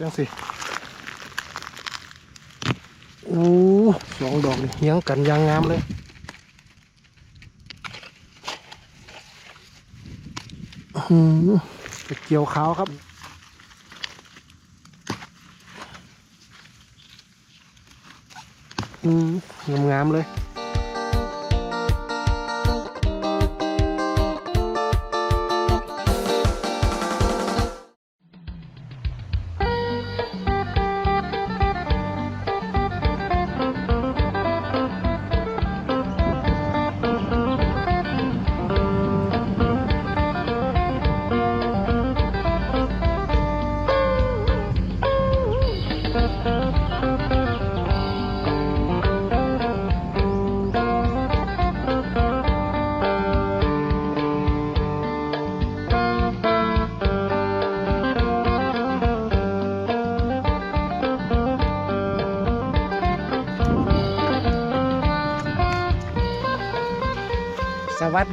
จังสิโอ้สองดอกนี่เฮียงกันยางงามเลยอื้อหือตะเกี่ยวขาวครับอืมงามๆเลย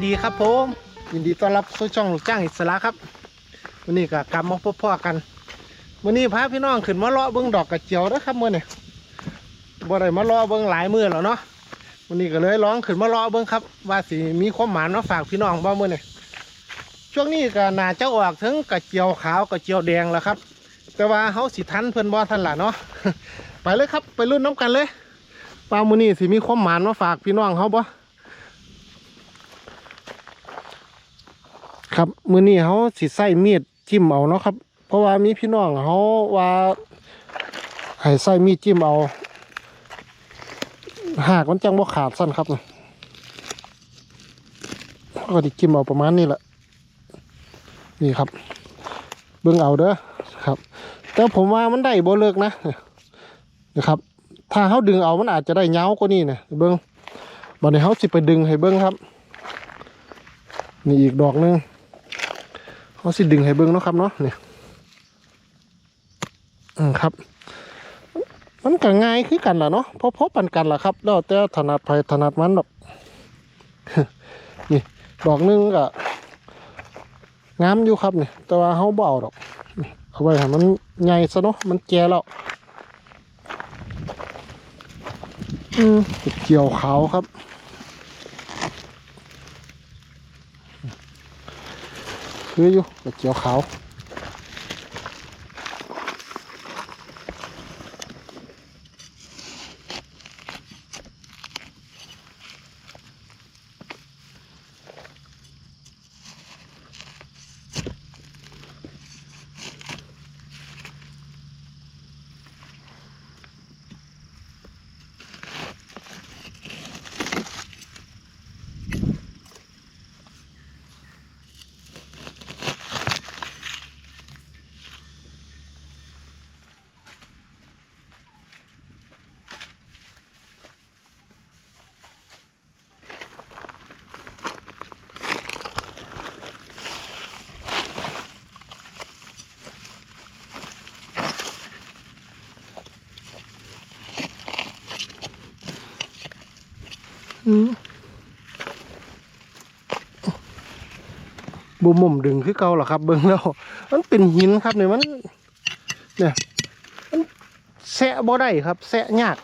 ดีครับผมยินดีต้อนรับสู่ช่องลูกจ้างอิสระครับวันนี้ก็กลับมาพบพ่อกันวันนี้พาพี่น้องขึ้นมาเลาะเบิ้งดอกกระเจียวนะครับมื่อนี่บ่ได้มาเลาะเบิ้งหลายมือแล้วเนาะวันนี้ก็เลยร้องขึ้นมาเลาะเบิ้งครับ ว่าสิมีความหมายมาฝากพี่น้องบ้างมื่อนี่ช่วงนี้ก็น่าจะออกถึงกระเจียวขาวกระเจียวแดงแล้วครับ แต่ว่าเขาสิทันเพิ่อนบ่ทันล่ะเนาะไปเลยครับไปรุ่นน้ำกันเลยปลามือนี้สิมีความหมายมาฝากพี่น้องเขาบ่ ครับ มือนี้เขาสิใส่มีดจิ้มเอาเนาะครับ เพราะว่ามีพี่น้องเขาว่าให้ใส่มีดจิ้มเอา หากมันจังบ่ขาดสั้นครับเขาก็ดิจิ้มเอาประมาณนี้แหละนี่ครับ เบิ่งเอาเด้อครับ แต่ผมว่ามันได้บ่เลิกนะนะครับ ถ้าเขาดึงเอามันอาจจะได้เงากว่านี้นะเบิ่งบัดนี้เขาสิไปดึงให้เบิ่งครับ นี่อีกดอกหนึง เขาสิดึงให้เบิ้งเนาะครับเนาะเนี่ยอืมครับ มันก็ง่ายคือกันล่ะเนาะเพราะเพราะปันกันล่ะครับ แล้วแต่ถนัดไผถนัดมันดอกนี่ดอกหนึงก็งามอยู่ครับเนี่ยแต่ว่าเขาเบเอาดอกนี่เอาไว้ให้มันใหญ่ซะเนาะมันแก่แล้วอืมเกี่ยวขาวครับ คืออยู่กระเจียวขาว อืมบุหม่มดึงคือเก่าเหรอครับ เบิ้งแล้ว มันเป็นหินครับเนี่ยมัน เนี่ยมันแสะบ่ได้ครับ แสะยาก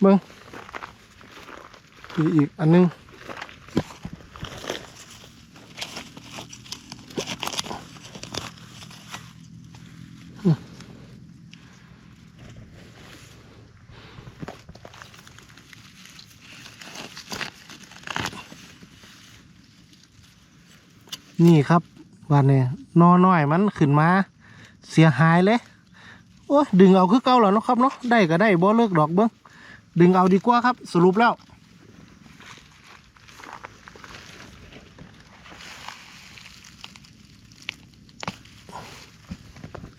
เบิ้งอีกอีกอันนึง นี่ครับวันนี้นอน้อยมันขึ้นมา เสียหายเลยโอ้ดึงเอาคือเก่าแล้วเนาะครับเนาะได้ก็ได้บ่เลิกดอกเบิ้งดึงเอาดีกว่าครับ สรุปแล้ว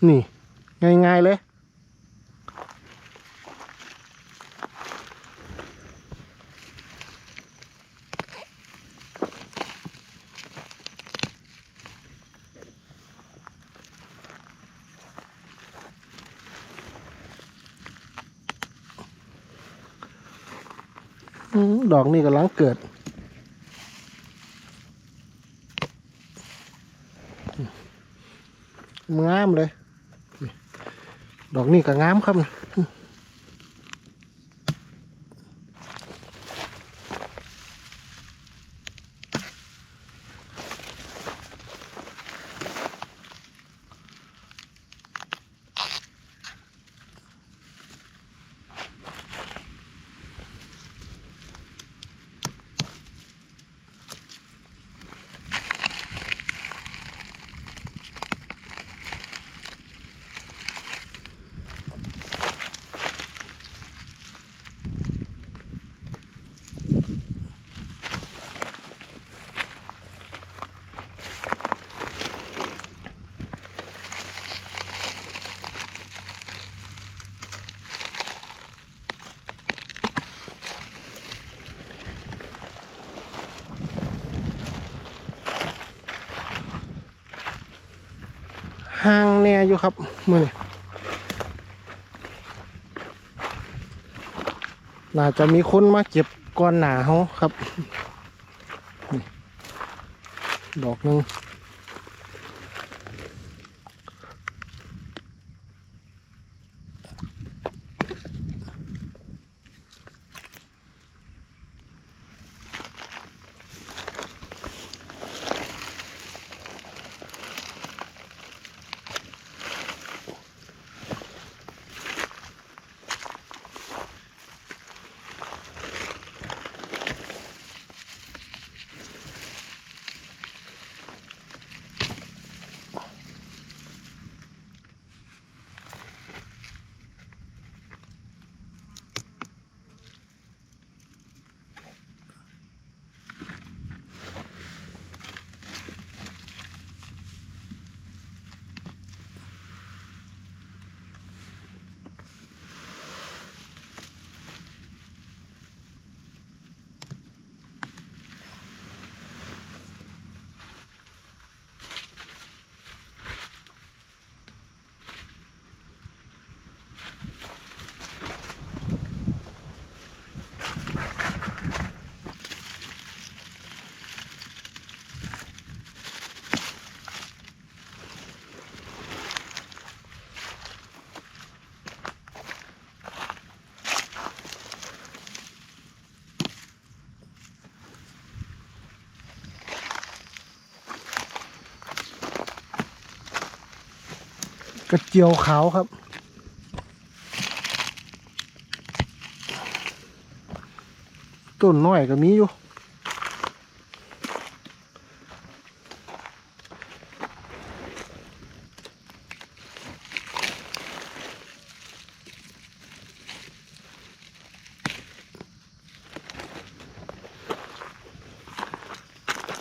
นี่ ง่าย ๆ เลย ดอกนี่กำลังเกิด งามเลย ดอกนี่ก็งามครับนะ แน่อยู่ครับมือนี่น่าจะมีคนมาเก็บก้อนหนาเขาครับดอกหนึ่ง ระเจียวขาวครับ ต้นน้อยก็มีอยู่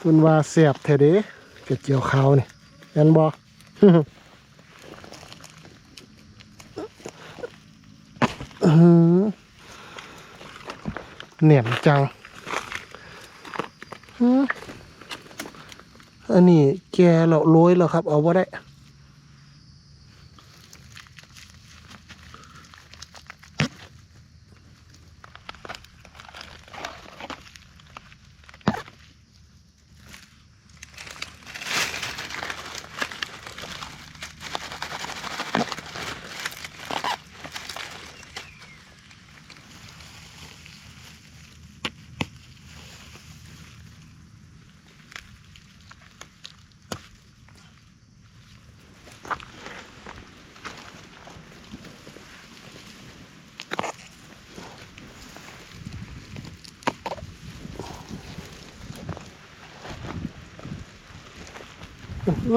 คุณว่าเสียบเทเดกระเจียวขาวนี่เห็นบอื้อหือ เหนียมจังหืออันนี้แกเราโรยแล้วครับ เอาว่าได้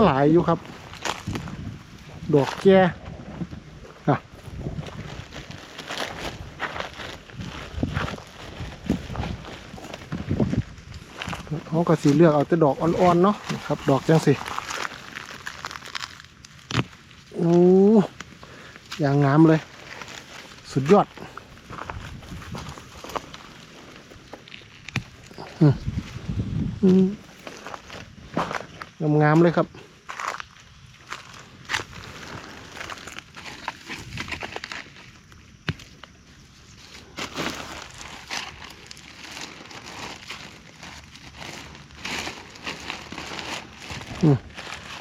หลายอยู่ครับ ดอกแก่อะเขาก็สีเลือกเอาแต่ดอกอ่อนๆเนาะนะครับ ดอกจังสิโอ้อย่างงามเลย สุดยอดอืมอืม งามๆเลยครับ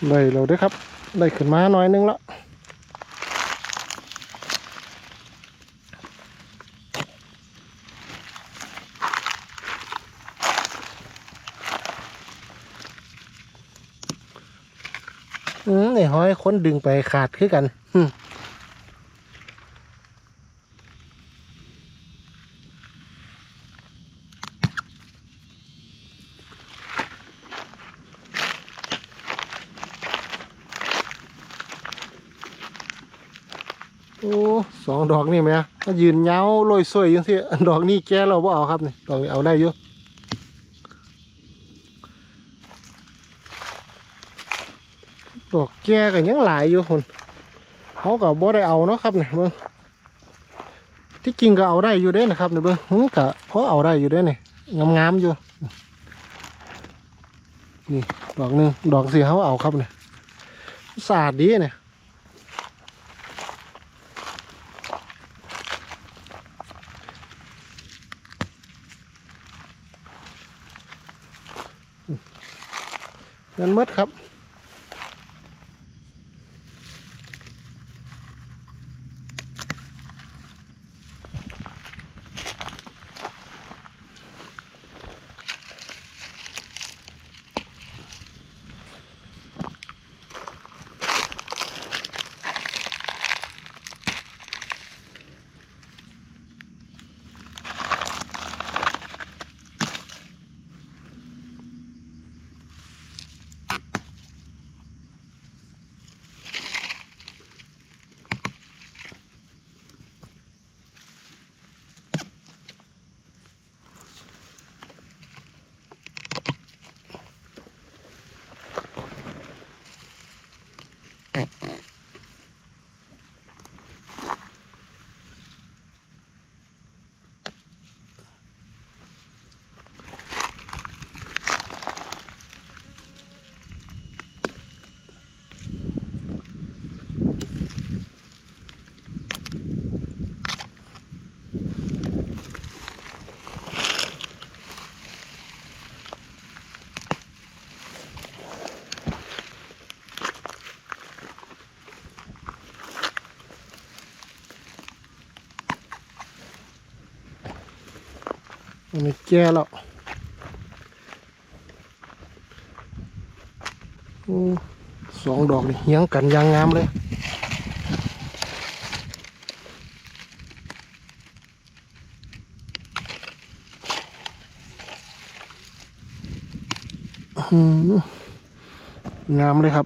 ได้เราด้วยครับ ได้ขึ้นมาหน่อยนึงแล้ว อยคนดึงไปขาดคือกันโอ้สองดอกนี่ไหมมายืนเหงาโรยสวยยังสิดอกนี่แกเราบ่เอาครับนี่ดอกนี้เอาได้อยู่ ดอกแกกันยังหลายอยู่คนเขาก็บ่ได้เอาเนาะครับเนี่ยเบิ่งที่จริงก็เอาได้อยู่เด้นะครับเนี่ยเบิ่งหึก็พอเอาได้อยู่เด้เนี่ยงามๆอยู่นี่ดอกหนึ่งดอกสีเขาเอาครับเนี่ยสะอาดดีเนี่ยเงินมดครับ อันนี้แก่แล้วสองดอกนี่เฮียงกันยางงามเลย งามเลยครับ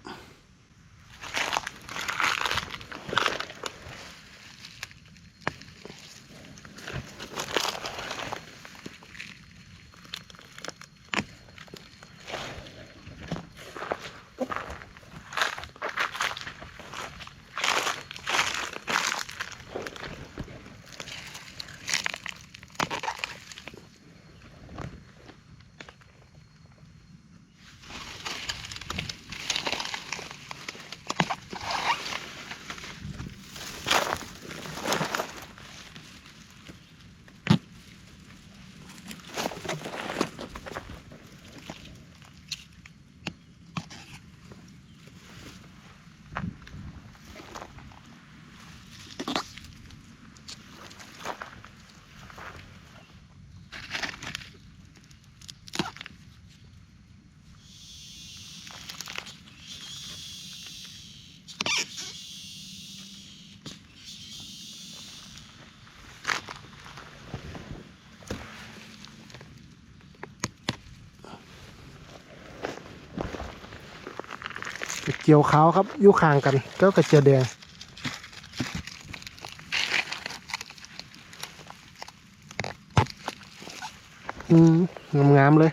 จียวขาวครับอยู่ข้างกันก็กระเจียวแดงอืมงามๆเลย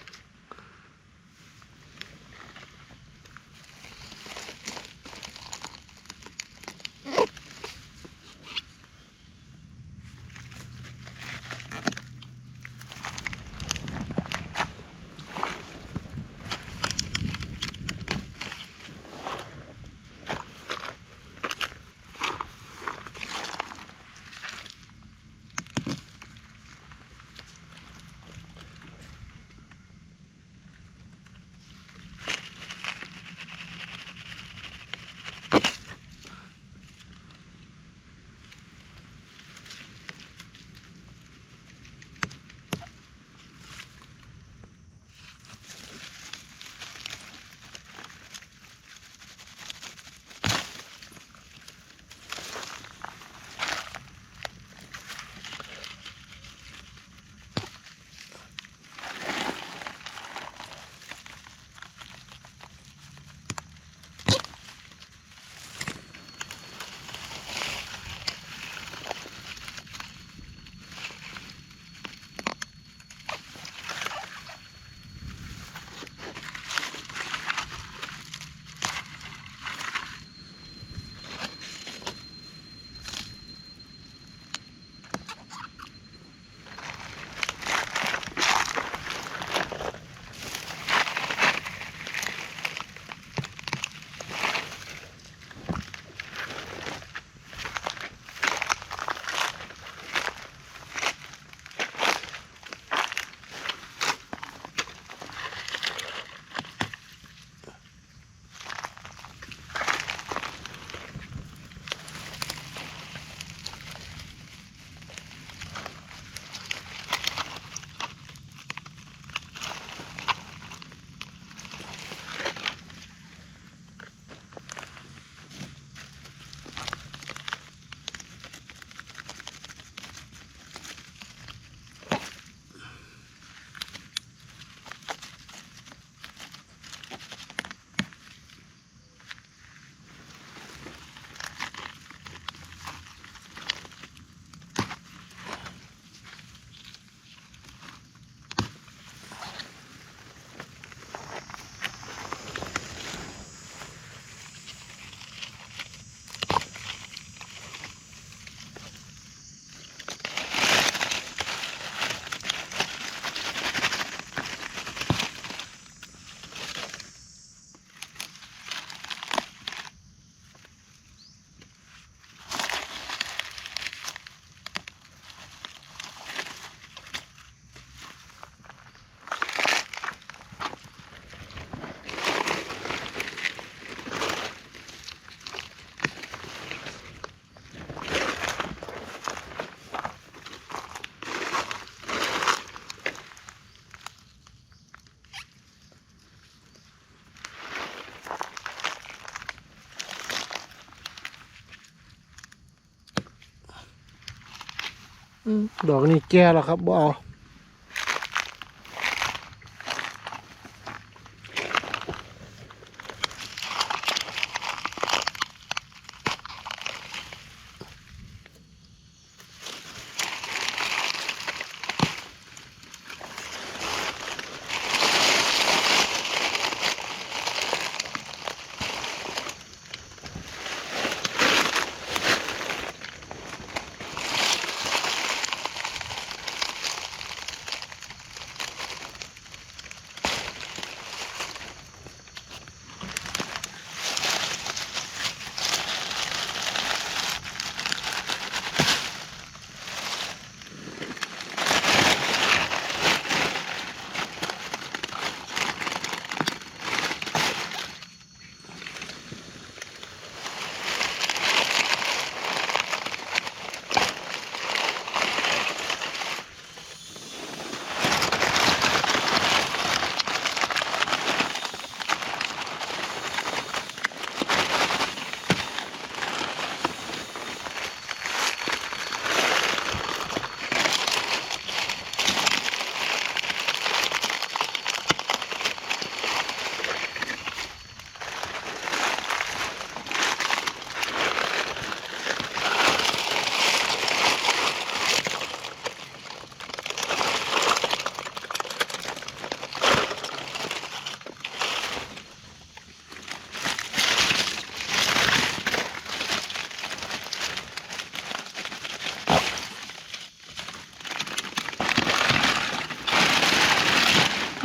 ดอกนี้แก่แล้วครับบ่เอา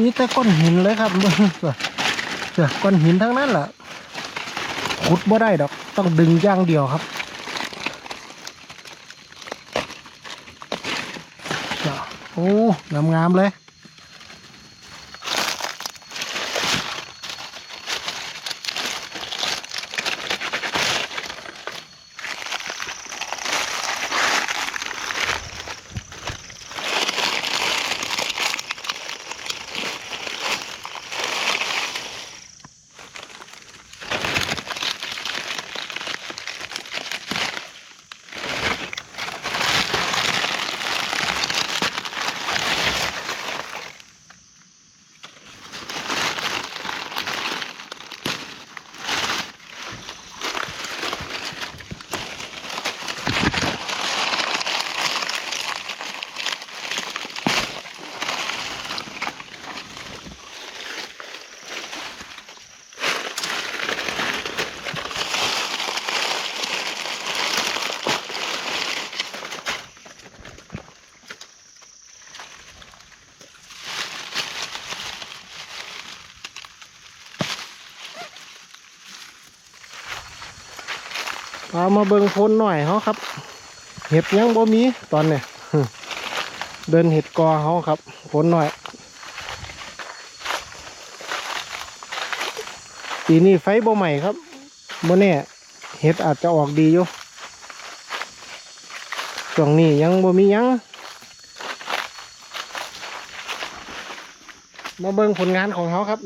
นี่แต่ก้อนหินเลยครับเจ้ะก้อนหินทั้งนั้นแหละขุดบ่ได้ดอก ต้องดึงอย่างเดียวครับจ้ะโอ้งามๆเลย พามาเบิ่งพ้นหน่อยเขาครับ เห็ดยังบ่มีตอนเนี้ยเดินเห็ดกอเขาครับพ้นหน่อยปีนี้ไฟบ่ใหม่ครับบ่แน่เห็ดอาจจะออกดีอยู่ช่วงนี้ยังบ่มียัง มาเบิ่งผลงานของเขาครับ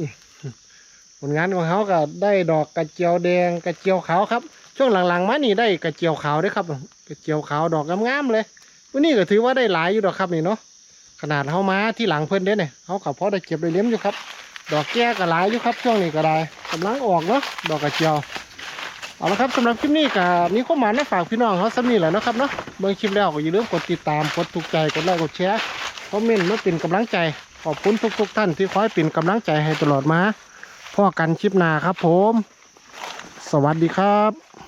ผลงานของเขาก็ได้ดอกกระเจียวแดงกระเจียวขาวครับ ช่วงหลังๆมานี่ได้กระเจียวขาวด้วยครับกระเจียวขาวดอกงามๆเลยวันนี้ก็ถือว่าได้หลายอยู่ดอกครับนี่เนาะขนาดเขามาที่หลังเพิ่อนเด้เนี่ยเขากับพอได้เก็บได้เลี้ยมอยู่ครับ ดอกแก้ก็หลายอยู่ครับ ช่วงนี้ก็ได้กำลังออกเนาะดอกกระเจียวเอาละครับสำหรับคลิปนี้ก็มีข้อมูลมาฝากพี่น้องเขาสำนีแหละนะครับเนาะเบิ่งคลิปแล้วก็อย่าลืมกดติดตามกดถูกใจกดไลค์กดแชร์คอมเมนต์มาเป็นกำลังใจขอบคุณทุกๆท่านที่คอยเป็นกำลังใจให้ตลอดมาพ่อกันคลิปหน้าครับผม สวัสดีครับ